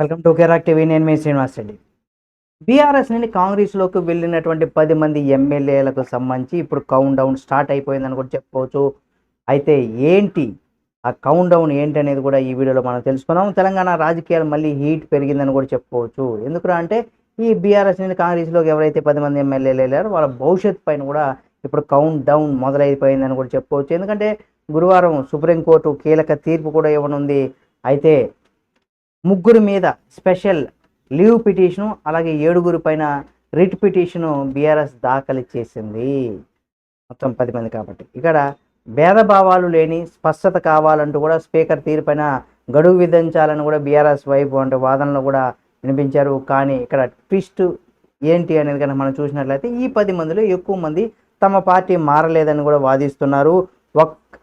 Welcome to కెరాక్ TV నేను మీ Srinivas Reddy. BRS నుండి కాంగ్రెస్లోకి వెళ్ళినటువంటి పది మంది ఎమ్మెల్యేలకు సంబంధించి ఇప్పుడు కౌంట్ డౌన్ స్టార్ట్ అయిపోయిందని కూడా చెప్పుకోవచ్చు అయితే ఏంటి? ఆ కౌంట్ డౌన్ ఏంటి అనేది కూడా ఈ వీడియోలో మనం తెలుసుకుందాం. తెలంగాణ రాజకీయాలు మళ్ళీ హీట్ పెరిగిందని కూడా చెప్పుకోవచ్చు ఎందుకురా అంటే ఈ బీఆర్ఎస్ నుండి కాంగ్రెస్లోకి ఎవరైతే పది మంది ఎమ్మెల్యేలు వెళ్ళారో వాళ్ళ భవిష్యత్ పైన కూడా ఇప్పుడు కౌంట్ డౌన్ మొదలైపోయిందని కూడా చెప్పుకోవచ్చు ఎందుకంటే గురువారం సుప్రీంకోర్టు కీలక తీర్పు కూడా ఇవ్వనుంది. అయితే ముగ్గురు మీద స్పెషల్ లీవ్ పిటిషను అలాగే ఏడుగురు పైన రిట్ పిటిషను బీఆర్ఎస్ దాఖలు చేసింది. మొత్తం పది మంది కాబట్టి. ఇక్కడ భేదభావాలు లేని స్పష్టత కావాలంటూ కూడా స్పీకర్ తీరుపైన గడువు విధించాలని కూడా బీఆర్ఎస్ వైపు అంటే వాదనలు కూడా వినిపించారు. కానీ ఇక్కడ ట్విస్ట్ ఏంటి అనేది కనుక మనం చూసినట్లయితే ఈ పది మందిలో ఎక్కువ మంది తమ పార్టీ మారలేదని కూడా వాదిస్తున్నారు.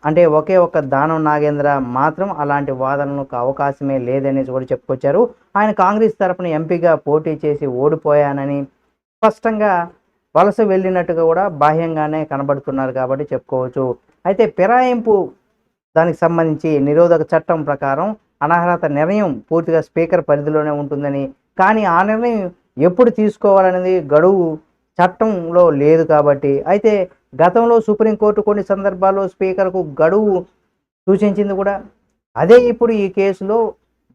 అంటే ఒకే ఒక్క దానం నాగేంద్ర మాత్రం అలాంటి వాదనలకు అవకాశమే లేదనేసి కూడా చెప్పుకొచ్చారు. ఆయన కాంగ్రెస్ తరపున ఎంపీగా పోటీ చేసి ఓడిపోయానని స్పష్టంగా వలస వెళ్ళినట్టుగా కూడా బాహ్యంగానే కనబడుతున్నారు కాబట్టి చెప్పుకోవచ్చు. అయితే పిరాయింపు దానికి సంబంధించి నిరోధక చట్టం ప్రకారం అనర్హత నిర్ణయం పూర్తిగా స్పీకర్ పరిధిలోనే ఉంటుందని కానీ ఆ నిర్ణయం ఎప్పుడు తీసుకోవాలనేది గడువు చట్టంలో లేదు కాబట్టి. అయితే గతంలో సుప్రీంకోర్టు కొన్ని సందర్భాల్లో స్పీకర్కు గడువు సూచించింది కూడా. అదే ఇప్పుడు ఈ కేసులో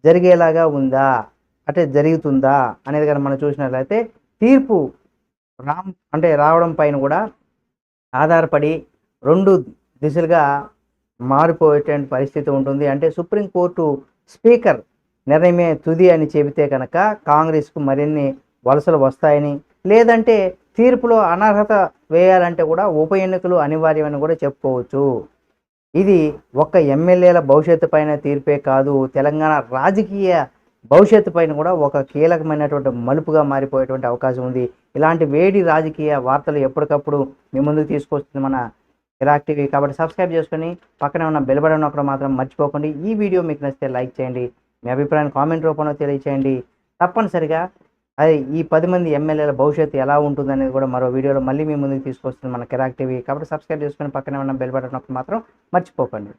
జరిగేలాగా ఉందా? అంటే జరుగుతుందా? అనేది కానీ మనం చూసినట్లయితే తీర్పు రామ్ అంటే రావడం పైన కూడా ఆధారపడి రెండు దిశలుగా మారిపోయేటువంటి పరిస్థితి ఉంటుంది. అంటే సుప్రీంకోర్టు స్పీకర్ నిర్ణయమే తుది అని చెబితే కనుక కాంగ్రెస్కు మరిన్ని వలసలు వస్తాయని లేదంటే తీర్పులో అనర్హత వేయాలంటే కూడా ఉప ఎన్నికలు అనివార్యమని కూడా చెప్పుకోవచ్చు. ఇది ఒక్క ఎమ్మెల్యేల భవిష్యత్తు పైన తీర్పే కాదు తెలంగాణ రాజకీయ భవిష్యత్తు పైన కూడా ఒక కీలకమైనటువంటి మలుపుగా మారిపోయేటువంటి అవకాశం ఉంది. ఇలాంటి వేడి రాజకీయ వార్తలు ఎప్పటికప్పుడు మీ ముందుకు తీసుకొస్తుంది మన ఇరాక్ టీవీ. కాబట్టి సబ్స్క్రైబ్ చేసుకొని పక్కనే ఉన్న బెల్ బటన్ ఒకటి మాత్రం మర్చిపోకండి. ఈ వీడియో మీకు నచ్చితే లైక్ చేయండి. మీ అభిప్రాయాన్ని కామెంట్ రూపంలో తెలియచేయండి. తప్పనిసరిగా అది ఈ పది మంది ఎమ్మెల్యేల భవిష్యత్తు ఎలా ఉంటుందనేది కూడా మరో వీడియోలో మళ్ళీ మీ ముందుకు తీసుకొస్తుంది మన కిరాక్ టీవీ. కాబట్టి సబ్స్క్రైబ్ చేసుకొని పక్కనే ఉన్న బెల్ బటన్ ఒకటి మాత్రం మర్చిపోకండి.